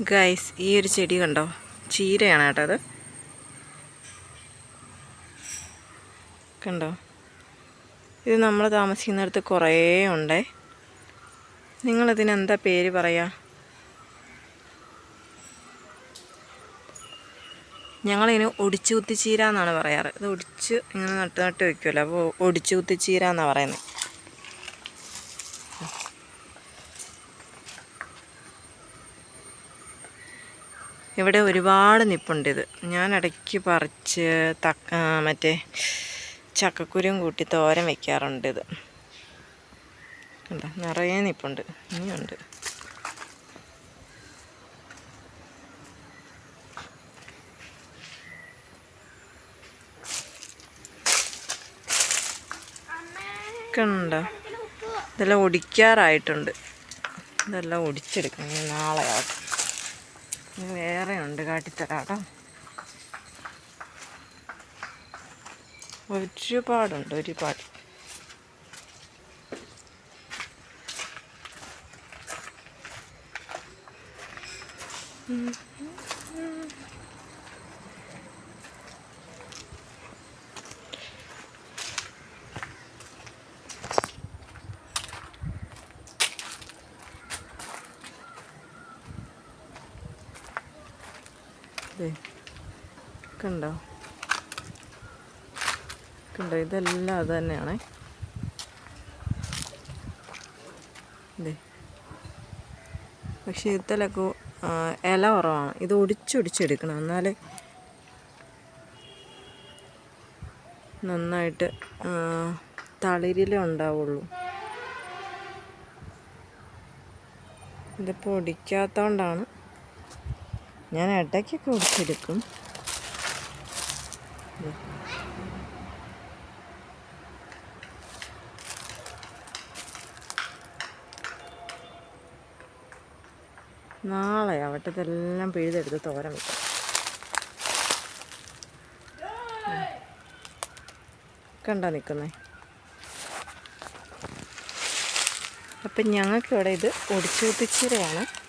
Guys ഈ ഒരു ചെടി കണ്ടോ? ചീരയാണ് കേട്ടോ അത്. കണ്ടോ? ഇത് നമ്മൾ താമസിക്കുന്നിടത്ത് കുറേ ഉണ്ടേ. നിങ്ങളിതിനെന്താ പേര് പറയാ? ഞങ്ങളിതിന് ഒടിച്ചു കുത്തിച്ചീര എന്നാണ് പറയാറ്. ഇത് ഒടിച്ച് ഇങ്ങനെ നട്ട് നട്ട് വയ്ക്കുമല്ലോ അപ്പോൾ ഒടിച്ചു കുത്തിച്ചീര എന്നാണ് പറയുന്നത് ഇവിടെ ഒരുപാട് നിപ്പുണ്ട് ഇത്. ഞാൻ ഇടയ്ക്ക് പറിച്ച് തക്ക മറ്റേ ചക്കക്കുരും കൂട്ടി തോരൻ വെക്കാറുണ്ട് ഇത്. നിറയെ നിപ്പുണ്ട്. ഇനിയുണ്ട്. കണ്ടോ? ഇതെല്ലാം ഒടിക്കാറായിട്ടുണ്ട്. ഇതെല്ലാം ഒടിച്ചെടുക്കണം. നാളെ ആവട്ടെ. വേറെ ഉണ്ട് കാട്ടിത്തരാം കേട്ടോ ഒരുപാടുണ്ട് ഒരുപാട്. ദേ, കണ്ടോ? കണ്ടോ? ഇതെല്ലാം അത് തന്നെയാണ്. പക്ഷേ ഇതിലൊക്കെ ഇല കുറവാണ്. ഇത് ഒടിച്ചൊടിച്ചെടുക്കണം എന്നാൽ നന്നായിട്ട് തളിരില ഉണ്ടാവുള്ളൂ. ഇതിപ്പോൾ ഒടിക്കാത്തതുകൊണ്ടാണ് ഞാൻ ഇടയ്ക്കൊക്കെ ഒടിച്ചെടുക്കും. നാളെ അവട്ടത്തെല്ലാം പിഴുതെടുത്ത് തോരൻ വെക്കും. കണ്ടാ നിൽക്കുന്നേ? അപ്പം ഞങ്ങൾക്കിവിടെ ഇത് ഒടിച്ചു കുത്തിച്ചീരയാണ്